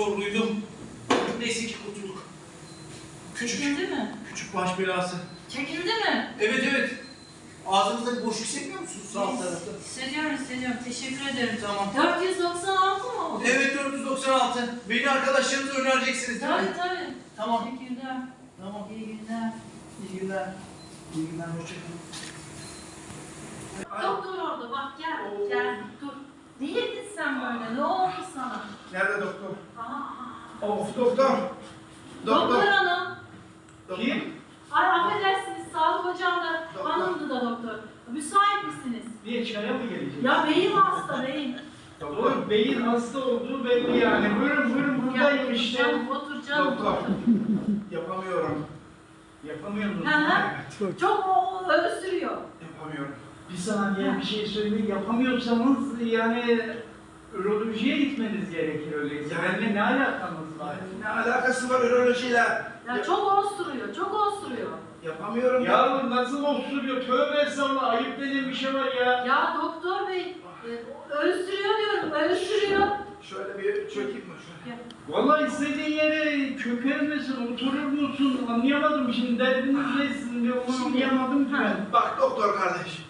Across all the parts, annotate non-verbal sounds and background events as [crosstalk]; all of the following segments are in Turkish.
Çok zorluydum. Neyse ki kurtulduk. Küçük, Çekildi mi? küçük baş belası. Çekildi mi? Evet evet. Ağzınızda boşluk hissetmiyor musunuz sağ alt tarafta? Hissediyorum, hissediyorum. Teşekkür ederim. Tamam. 496 mı oldu? Evet 496. Beni arkadaşlarınıza önereceksiniz değil mi? Tabii tabii. Tamam. Teşekkürler. Tamam. İyi günler. İyi günler. İyi günler. Hoşçakalın. Doktor orada bak gel, Oo. gel dur. Yedin sen böyle? Ne oldu sana? Nerede doktor? Aa, Of doktor. doktor hanım. Kim? Ay affedersiniz sağlık hocam da Doktor. hanımdı da doktor. Müsait misiniz? Niye çaya mı gelecek? Ya beyim hasta beyim. Doktor beyin hasta olduğu belli yani. Buyurun buyurun buradayım Ya, işte. Canım otur canım Doktor. Yapamıyorum. Yapamıyor musun? Hı hı. Evet. Çok o, o öksürüyor. Yapamıyorum. Bir saniye bir şey söyleyeyim. Yapamıyorsanız yani ürolojiye gitmeniz gerekir öyleyse. Yani- Benimle ne alakanız var? Ne alakası var ürolojiyle? Ya çok osturuyor, çok osturuyor. Yapamıyorum. Ya nasıl osuruyor? Tövbe estağfurullah. Ayıp denen bir şey var ya. Ya doktor bey, e, öksürüyor diyorum, öksürüyor. Şöyle bir çökeyim mi? Şöyle. Vallahi istediğin yere çöker misin, oturur musun? Anlayamadım şimdi derdiniz ne sizin de onu Şimdi- anlayamadım ki ben. Bak doktor kardeş.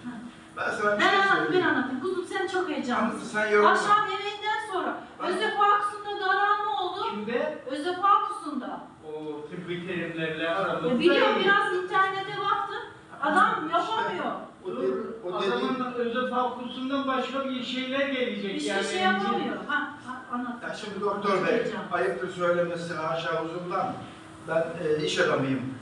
Ben sana bir Ben şey anlatayım, ben söyleyeyim. anlatayım. Kuzum sen çok heyecanlısın. Yalnız sen yorulma. Akşam yemeğinden sonra özefakusunda daralma oldu. Kimde? Özefakusunda. O tıbbi terimlerle aramızda. E, biliyorum biraz internete baktım. Adam yapamıyor. O dedi, o dedi. Adamın özel fakusundan başka bir şeyler gelecek Hiçbir yani. şey yapamıyor. Ha, ha anlat. Ya şimdi doktor bey, ayıptır söylemesi haşa huzurdan. Ben e, iş adamıyım.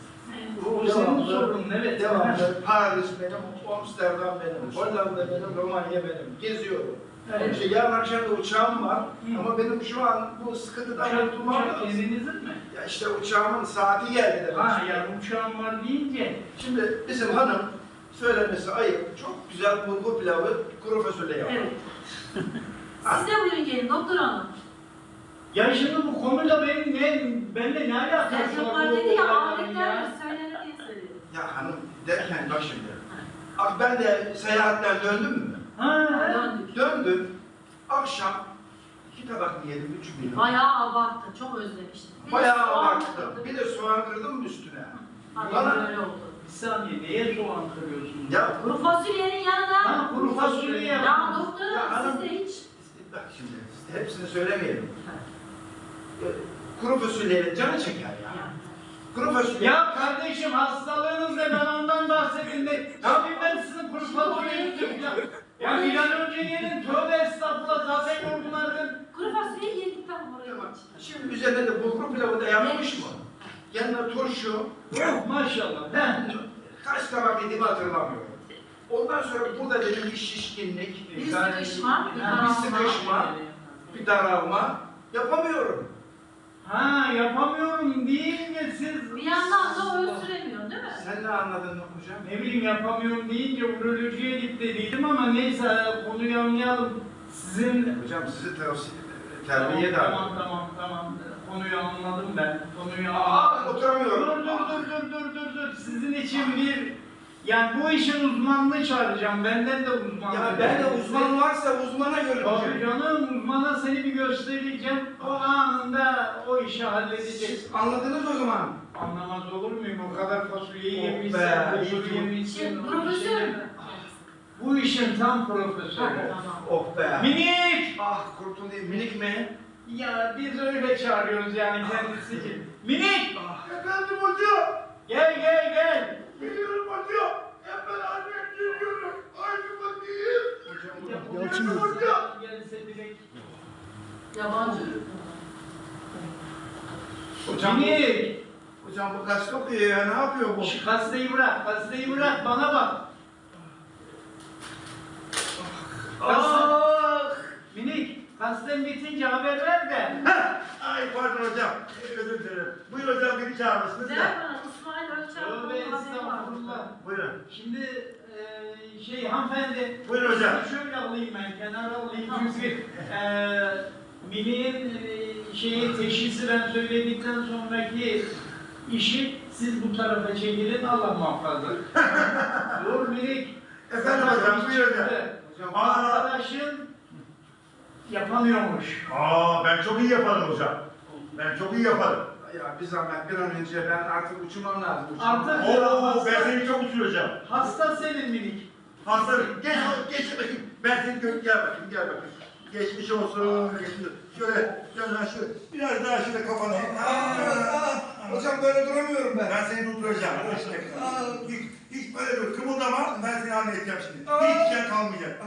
O senin sorunun evet. Devamlı Paris benim, Amsterdam benim, Hollanda benim, Romanya benim. Geziyorum. Evet. İşte yarın akşam da uçağım var Hı. ama benim şu an bu sıkıntıdan Uçak, kurtulmam uçak lazım. kendinizin mi? Ya işte uçağımın saati geldi demek. Ha yani uçağın var deyince. Şimdi bizim hanım söylemesi ayıp. Çok güzel bulgur pilavı kuru fasulye yapar. Evet. [laughs] Siz de buyurun gelin doktor hanım. Ya şimdi bu konuda benim ne, benimle ne alakası Sen var yapar bu dedi ya olayların Ya hanım derken bak şimdi. Bak ben de seyahatten döndüm mü? Ha, Döndük. Döndüm. Akşam iki tabak yedim, üç mü yedim? Bayağı abarttı. Çok özlemiştim. Bir Bayağı soğan abarttım. kırdım. Bir de soğan kırdım üstüne? Hadi Bana- böyle oldu. bir saniye neye soğan kırıyorsunuz? Ya Kuru fasulyenin yanına. Ha, kuru fasulye Ya ya. doktor Ya hanım siz de hiç. bak şimdi hepsini söylemeyelim. Ee, Kuru fasulyenin canı çeker ya. Kuru fasulye. Ya kardeşim hastalığınız ne ben ondan bahsedin de. Ne yapayım ben sizin kuru fasulyenizi ya. Ya bir an önce yerin tövbe estağfurullah zaten yorgunlardın. Kuru fasulyeyi yedik tamam oraya Tamam. Şimdi üzerine de bulgur pilavı da yapmış mı? Yanına turşu. Maşallah. He. Ben kaç tabak yediğimi hatırlamıyorum. Ondan sonra burada benim bir şişkinlik, Bir sıkışma, bir bir daralma. bir daralma yapamıyorum. Ha yapamıyorum deyince siz Bir yandan da öksüremiyorsun değil mi? Sen ne anladın hocam? ne bileyim yapamıyorum deyince urolojiye git dediydim ama neyse konuyu anlayalım. Sizin Hocam sizi tavsiye terbiye tamam, de tamam tamam tamam konuyu anladım ben. Konuyu Aa anladım. Dur oturamıyorum. dur dur dur dur dur dur. Sizin için bir yani bu işin uzmanını çağıracağım. Benden de uzman. Ya ben de uzman varsa uzmana Tabii görüneceğim. canım uzmana seni bir göstereceğim. O anında o işi halledeceksin. Anladınız o zaman. Anlamaz olur muyum? O kadar fasulyeyi Oh yemişsin, ki- yemişsin. Şey, profesör mü? Bu işin tam profesörü. tamam. Oh be. Minik! Ah kurtulayım minik mi? Ya biz öyle çağırıyoruz yani kendisi. [laughs] Minik! Ah. Efendim hocam. Gel gel gel. Geliyorum hocam. Hemen annem geliyorum. Aynı bakayım. Yalçın hocam. Gelse direkt. Yabancı. Hocam, Minik! Kaç okuyor ya? Ne yapıyor bu? Şu Kasteyi bırak, kasteyi bırak bana bak. Ah. Minik, kasten bitince haber ver de. Ay hocam. Özür dilerim. Buyur hocam beni çağırmışsınız da. bana İsmail Tövbe estağfurullah. Buyurun. Şimdi eee, şey hanımefendi. Buyurun hocam. sizi Şöyle alayım ben kenara alayım çünkü eee Milli'nin eee, şeyi teşhisi ben söyledikten sonraki işi siz bu tarafa çekilin Allah muhafaza. [laughs] Dur Minik. Efendim hocam, buyur hocam. Hocam, Aa, Arkadaşın yapamıyormuş. aa, ben çok iyi yaparım hocam. Ben çok iyi yaparım. Ya bir zahmet bir an önce ben artık uçurmam lazım. uçurmam Artık- Oo, ben seni çok uçuracağım. Hasta senin Minik. Hasta, geç, geç bakayım. Ben seni gör, gel bakayım, gel bakayım. Geçmiş olsun, geçmiş olsun. Şöyle, lan şöyle, biraz daha şöyle kafanı. Aa, Hocam böyle duramıyorum ben. Ben seni durduracağım. İşte, hiç, hiç böyle dur, kımıldama. Ben seni halledeceğim şimdi. Hiç can kalmayacak.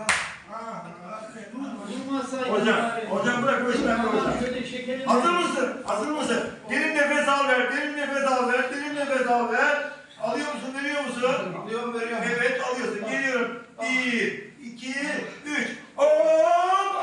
Durmasaydın Hocam, hocam bırak bu işi ben hocam. Hazır mısın? Hazır mısın? Derin nefes al ver, derin nefes al ver, derin nefes al ver. Alıyor musun, veriyor musun? Alıyorum veriyorum. Evet, alıyorsun. Geliyorum. Bir, iki, üç. Hop!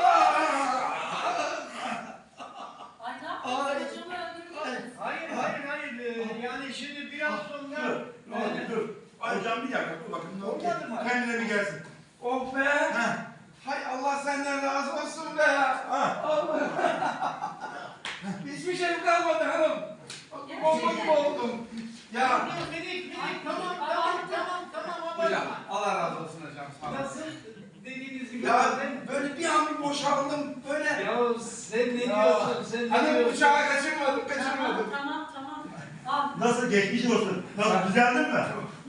Ay ne yapıyorsun? Hocamı öldürdün. Hayır hayır hayır. Ee, Yani şimdi biraz sonra Dur, ne oldu? Dur. Hocam bir dakika, dur bakın ne oldu? Olmadı mı? Kendine bir gelsin. Oh be. Ha, Hay Allah senden razı olsun be. ha. Allah. Hiçbir şeyim kalmadı hanım. Bomba gibi oldum. Ya. Minik minik tamam tamam tamam tamam Hocam abartma. Allah razı olsun hocam. Sağ olun. Nasıl dediğiniz gibi Ya zaten- böyle bir an bir boşaldım böyle. Ya sen ne Ya. diyorsun sen ne Hani diyorsun? uçağı kaçırmadım Tamam kaçırmadım. tamam tamam. Al. Nasıl geçmiş olsun? Nasıl düzeldin mi?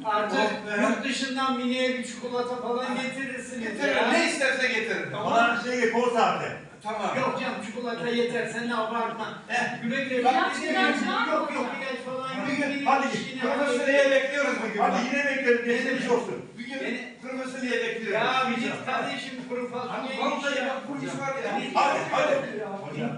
Artık Oh be. yurt dışından miniye bir çikolata falan getirirsiniz Getiririm. Ne isterse getiririm. Bana bir şey kol saati. Tamam. Yok canım çikolata yeter sen de abartma. Eh, Güle güle. İlaç, bak ilaç gibi, var mı Yok yok hocam? ilaç falan. Bir gün- hadi, işini Profesörüye bekliyoruz bir gün. Hadi yine beklerim, geçmiş olsun. Bir gün Beni- profesörüye bekliyoruz. Ya bir git kardeşim kuru fasulye vallahi iş ya. bak bu iş var ya. Hadi, hadi. Hocam.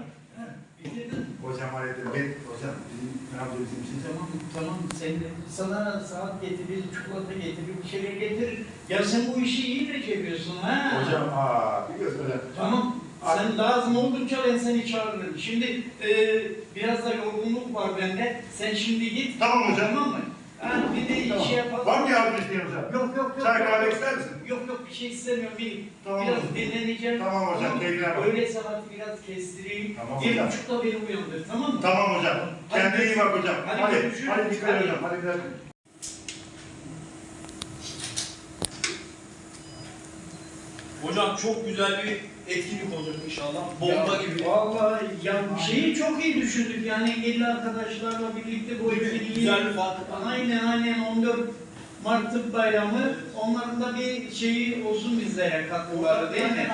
Bitirdin. Hocam hallettim. Ben, hocam, bizim yapacağız bizim için? Tamam tamam sen sana saat getirir, çikolata getirir, bir şeyler getirir. Ya sen bu işi iyi beceriyorsun ha. Hocam, aa, biliyorsun hocam. Tamam. Sen lazım oldukça ben seni çağırırım. Şimdi e, biraz da yorgunluk var bende. Sen şimdi git. Tamam hocam. Tamam mı? Ha, bir de Tamam. şey yapalım. Var mı yardım isteyen hocam? Yok yok yok. Çay kahve yok. ister misin? Yok yok bir şey istemiyorum. Bir, Tamam biraz hocam. dinleneceğim. Tamam hocam, bak. Öğle saati biraz kestireyim. Tamam bir hocam. buçukta beni uyandır tamam mı? Tamam hocam. Kendine iyi bak hocam. Hadi Hadi, görüşürüz. hadi dikkat Hadi. hocam. Hadi gidelim. Hocam çok güzel bir etkinlik olacak inşallah. Bomba Ya, gibi. Vallahi ya şeyi çok iyi düşündük yani engelli arkadaşlarla birlikte bu etkinliği. Güzel bir fark. Aynen aynen 14 Mart Tıp Bayramı onların da bir şeyi olsun bizlere katkıları değil mi?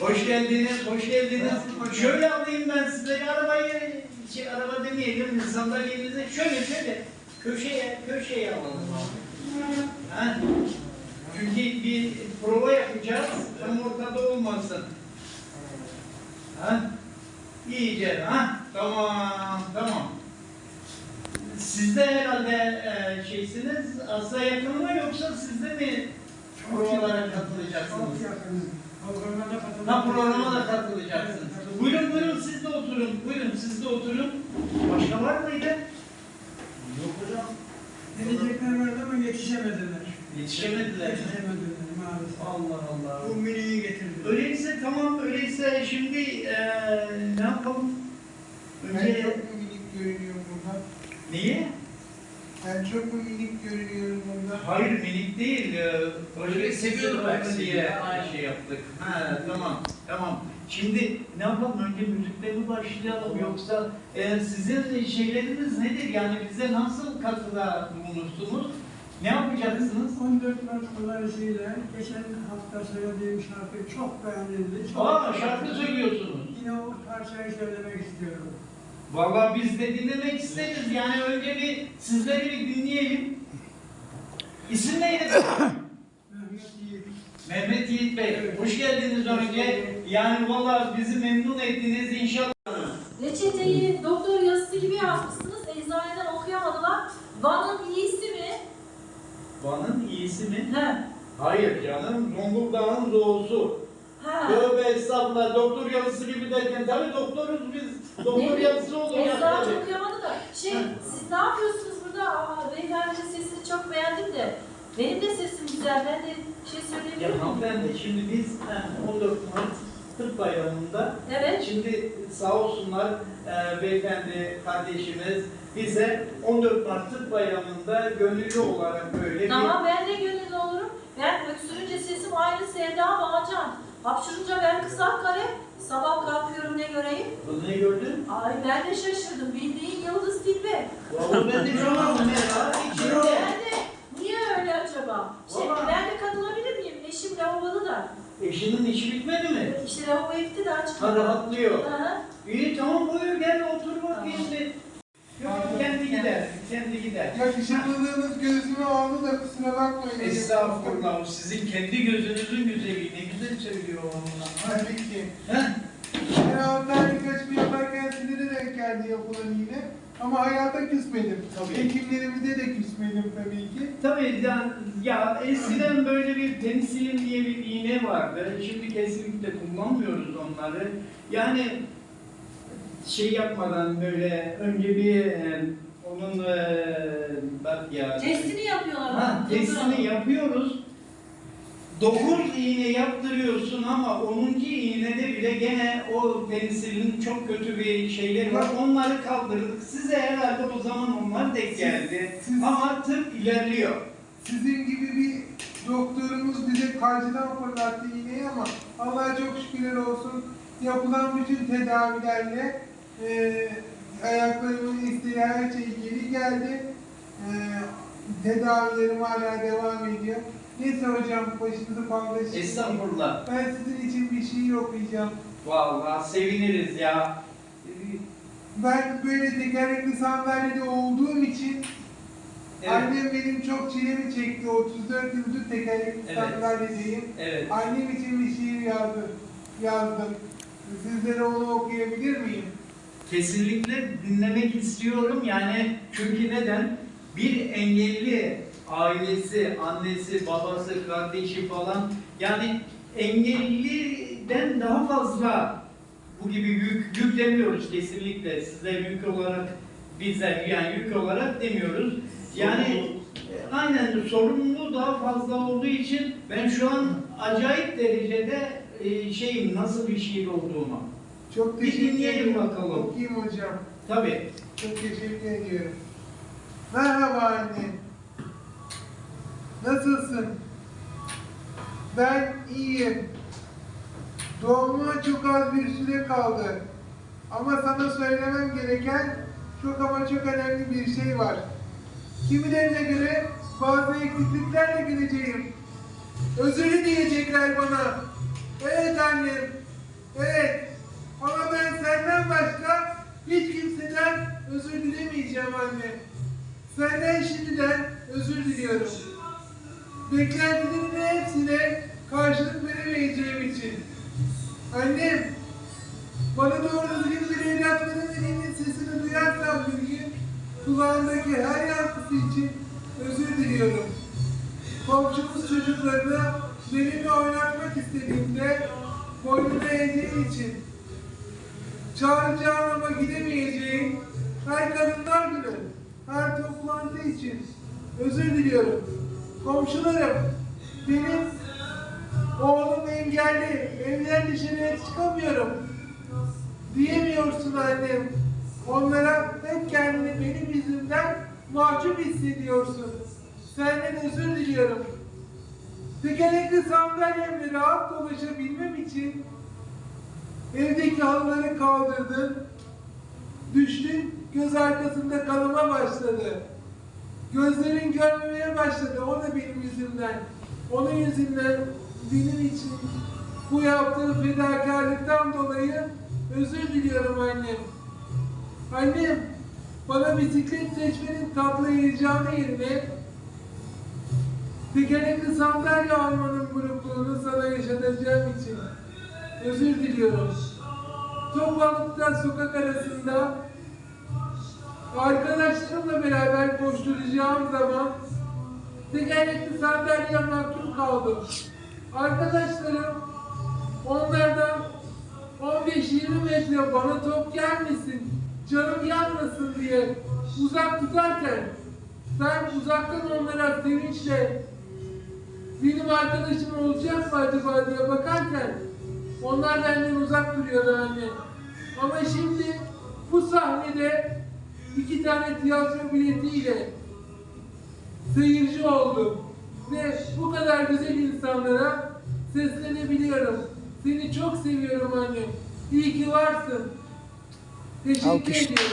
Hoş geldiniz, hoş geldiniz. Şöyle alayım ben size arabayı, şey araba demeyelim, sandalyenizi şöyle şöyle köşeye, köşeye alalım. Ha? Çünkü bir prova yapacağız, tam ortada olmasın. Ha? İyice, ha? Tamam, tamam. Siz de herhalde e, şeysiniz, asla yakın mı yoksa siz de mi provalara katılacaksınız? Ha programa da katılacaksınız. Buyurun buyurun siz de oturun. Buyurun siz de oturun. Başka var mıydı? Yok hocam. Gelecekler vardı ama yetişemediler. Yetişemediler. Yetişemediler maalesef. Allah Allah. Bu miniyi getirdi. Öyleyse tamam öyleyse şimdi eee ne yapalım? Ben Önce çok mu minik görünüyorum burada? niye? Ben çok mu minik görünüyorum burada? Hayır minik değil. eee, Öyle seviyordu belki sizi seni diye ya, aynen. şey yaptık. Ha tamam tamam. Şimdi ne yapalım? Önce müzikle mi başlayalım yoksa eee, sizin şeyleriniz nedir? Yani bize nasıl katıda bulunursunuz? Ne yapacaksınız? 14 Mart dolayısıyla geçen hafta söylediğim şarkı çok beğenildi. Çok Aa şarkı söylüyorsunuz. Yine o parçayı söylemek istiyorum. Vallahi biz de dinlemek isteriz. Yani önce bir sizleri bir dinleyelim. İsim neydi? [coughs] Mehmet Yiğit. Mehmet Yiğit Bey. Hoş geldiniz önce. Yani vallahi bizi memnun ettiniz inşallah. Reçeteyi doktor yazısı gibi yazmışsınız. Eczaneden okuyamadılar. Van'ın? Van'ın iyisi mi? He. Hayır canım. Zonguldak'ın doğusu. He. Tövbe estağfurullah. Doktor yazısı gibi derken tabii doktoruz biz. Doktor Ne? yazısı olur ya. yapıyorsunuz burada? Aa, beyefendinin sesini çok beğendim de. Benim de sesim güzel. Ben de şey söyleyebilir Ya miyim? hanımefendi şimdi biz e, 14 Mart Tıp Bayramı'nda Evet. şimdi sağ olsunlar e, beyefendi kardeşimiz bize 14 Mart Tıp Bayramı'nda gönüllü olarak böyle bir Tamam ben de gönüllü olurum. Ben öksürünce sesim aynı Sevda Bağcan. Hapşırınca ben kısa kare. Sabah kalkıyorum ne göreyim? Ne gördün? Ay ben de şaşırdım. Bildiğin Yıldız Tilbe. Vallahi ben de an ya. Ben de niye öyle acaba? Şey, Vallahi- ben de katılabilir miyim? Eşim lavaboda da. Eşinin işi bitmedi mi? İşte lavabo gitti de açık. Ha rahatlıyor. Hı. İyi tamam buyur gel otur bakayım bir. Yok yok, kendi gider, kendi gider. Yakışıklılığınız gözüme aldı da kusura bakmayın. Estağfurullah, sizin kendi gözünüzün güzeli. Ne güzel söylüyor onunla. Tabii ki. Heh, Ben hatta birkaç bir yaparken size de denk geldi yapılan iğne. Ama hayata küsmedim. Tabii. Hekimlerimize de küsmedim tabii ki. Tabii ya, ya eskiden böyle bir penisilin diye bir iğne vardı. Şimdi kesinlikle kullanmıyoruz onları. Yani şey yapmadan böyle önce bir e, onun e, bak ya. Testini yapıyorlar. Ha, testini yapıyoruz. 9 iğne yaptırıyorsun ama 10. iğnede bile gene o penisilin çok kötü bir şeyleri var. Onları kaldırdık. Size herhalde o zaman onlar denk geldi. Siz- Ama tıp ilerliyor. Sizin gibi bir doktorumuz bize karşıdan fırlattı iğneyi ama Allah'a çok şükürler olsun yapılan bütün tedavilerle e, ayaklarımın istediği her şey geri geldi. E, tedavilerim hala devam ediyor. Neyse hocam başınızı fazla şişirmeyin. Estağfurullah. Ben sizin için bir şey okuyacağım. Vallahi seviniriz ya. Ben böyle tekerlekli sandalyede olduğum için Evet. annem benim çok çilemi çekti. 34 yıldır tekerlekli Evet. sandalyedeyim. Evet. Annem için bir şiir yazdım. yazdım. Sizlere onu okuyabilir miyim? Kesinlikle dinlemek istiyorum. Yani çünkü neden? Bir engelli ailesi, annesi, babası, kardeşi falan yani engelliden daha fazla bu gibi yük, yük demiyoruz kesinlikle. Size yük olarak bize yani yük olarak demiyoruz. Yani e, aynen sorumluluğu daha fazla olduğu için ben şu an acayip derecede e, şeyim nasıl bir şiir olduğunu. Çok Bir teşekkür dinleyelim ederim. bakalım. Okuyayım hocam. Tabii. Çok teşekkür ediyorum. Merhaba anne. Nasılsın? Ben iyiyim. Doğumuma çok az bir süre kaldı. Ama sana söylemem gereken çok ama çok önemli bir şey var. Kimilerine göre bazı eksikliklerle geleceğim. Özür diyecekler bana. Evet annem. Evet. Ama ben senden başka hiç kimseden özür dilemeyeceğim anne. Senden şimdiden özür diliyorum. Beklentilerimin hepsine karşılık veremeyeceğim için. Annem, bana doğru düzgün bir evlat veremediğinin sesini duyarsam bir gün, kulağındaki her yankısı için özür diliyorum. Komşumuz çocuklarını benimle oynatmak istediğimde boynuna eğdiğim için çağıracağım ama gidemeyeceğim her kadınlar günü, her toplantı için özür diliyorum. Komşularım, benim oğlum engelli, evden dışarıya çıkamıyorum. Diyemiyorsun annem. Onlara hep kendini benim yüzümden mahcup hissediyorsun. Senden özür diliyorum. Tekerlekli sandalyemle rahat dolaşabilmem için evdeki halıları kaldırdın. Düştün, göz arkasında kanama başladı. Gözlerin görmemeye başladı, o da benim yüzümden. Onun yüzünden benim için bu yaptığım fedakarlıktan dolayı özür diliyorum annem. Annem, bana bisiklet seçmenin tatlı heyecanı yerine tekerlekli sandalye almanın burukluğunu sana yaşatacağım için özür diliyorum. Toplantıda sokak arasında Arkadaşlarımla beraber koşturacağım zaman tekerlekli sandalyem mahkum kaldım. Arkadaşlarım onlardan 15-20 metre bana top gelmesin, canım yanmasın diye uzak tutarken ben uzaktan onlara sevinçle benim arkadaşım olacak mı acaba diye bakarken onlar benden uzak duruyordu anne. Ama şimdi bu sahnede iki tane tiyatro biletiyle seyirci oldum. Ve bu kadar güzel insanlara seslenebiliyorum. Seni çok seviyorum anne. İyi ki varsın. Teşekkür Alkış. ediyorum.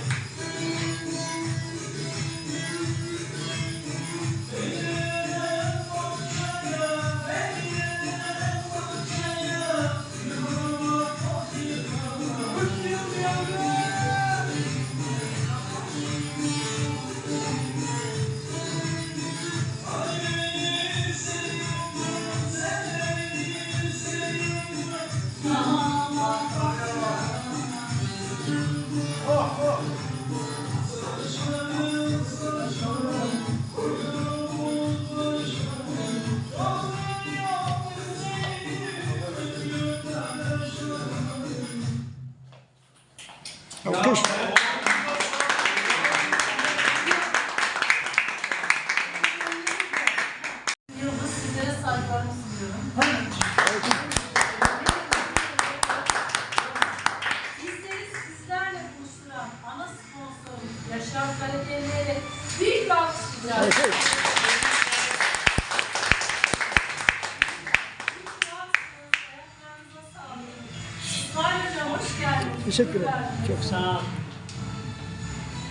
Teşekkür ederim. Çok sağ olun.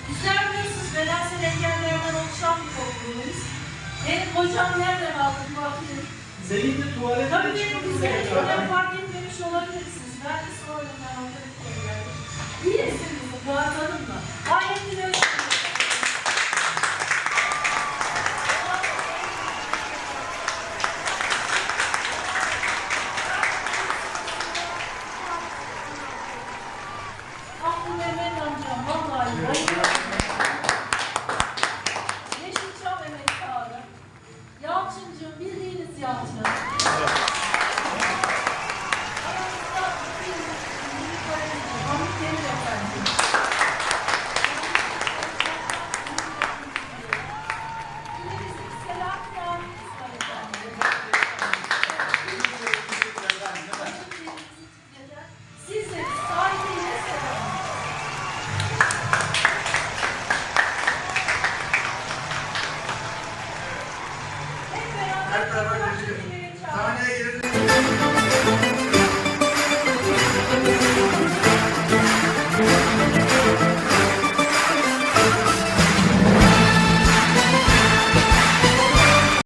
Bizler biliyorsunuz bedensel engellerden oluşan bir toplumuyuz. Benim hocam nerede kaldı? Bir bakayım. Zeynep de tuvalete Tabii benim çok ya. fark etmemiş olabilirsiniz. Ben de bir kere geldim. İyisiniz bu Fuat Hanım'la. Gayet